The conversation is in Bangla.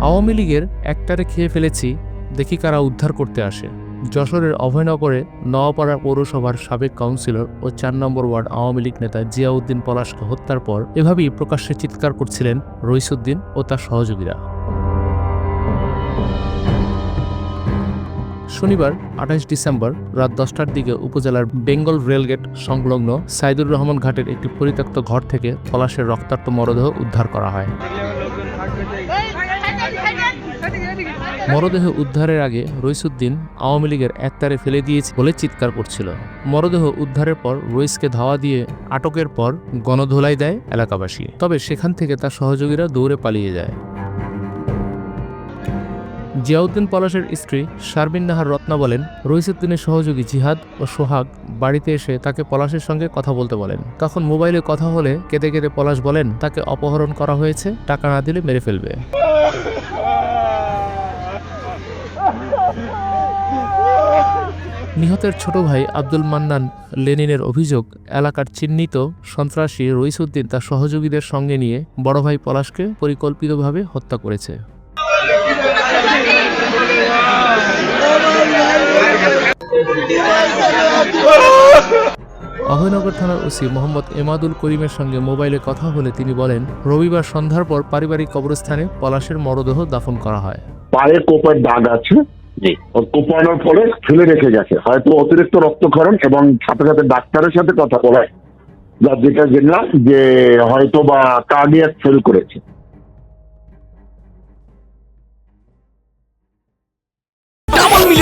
আওয়ামী লীগের একটারে খেয়ে ফেলেছি, দেখি কারা উদ্ধার করতে আসে। যশোরের অভয়নগরে নওয়াপাড়া পৌরসভার সাবেক কাউন্সিলর ও চার নম্বর ওয়ার্ড আওয়ামী লীগ নেতা জিয়াউদ্দিন পলাশকে হত্যার পর এভাবেই প্রকাশ্যে চিৎকার করছিলেন রইসুদ্দিন ও তার সহযোগীরা। শনিবার, আঠাশ ডিসেম্বর, রাত দশটার দিকে উপজেলার বেঙ্গল রেলগেট সংলগ্ন সাইদুর রহমান ঘাটের একটি পরিত্যক্ত ঘর থেকে পলাশের রক্তাক্ত মরদেহ উদ্ধার করা হয়। মরদেহ উদ্ধারের আগে রইসুদ্দিন আওয়ামী লীগের একতারে ফেলে দিয়েছে বলে চিৎকার করছিল। মরদেহ উদ্ধারের পর রইসকে ধাওয়া দিয়ে আটকের পর গণধোলাই দেয় এলাকাবাসী। তবে সেখান থেকে তার সহযোগীরা দৌড়ে পালিয়ে যায়। জিয়াউদ্দিন পলাশের স্ত্রী শারমিন নাহার রত্না বলেন, রইসুদ্দিনের সহযোগী জিহাদ ও সোহাগ বাড়িতে এসে তাকে পলাশের সঙ্গে কথা বলতে বলেন। তখন মোবাইলে কথা হলে কেঁদে কেঁদে পলাশ বলেন, তাকে অপহরণ করা হয়েছে, টাকা না দিলে মেরে ফেলবে। নিহতের ছোট ভাই আব্দুল মান্নান লেনিনের অভিযোগ, এলাকার চিহ্নিত সন্ত্রাসী রইসুদ্দিন তার সহযোগীদের সঙ্গে নিয়ে বড় ভাই পলাশকে পরিকল্পিতভাবে হত্যা করেছে। অভয়নগর থানার ওসি মোহাম্মদ এমাদুল করিমের সঙ্গে মোবাইলে কথা হলে তিনি বলেন, রবিবার সন্ধ্যার পর পারিবারিক কবরস্থানে পলাশের মরদেহ দাফন করা হয়। পায়ে কোপার দাগ আছে? কোপানোর পরে ফেলে রেখে গেছে। হয়তো অতিরিক্ত রক্তক্ষরণ এবং সাথে সাথে ডাক্তারের সাথে কথা বলায় যেটা জেনলাম যে হয়তো বা কার্ডিয়াক ফেল করেছে।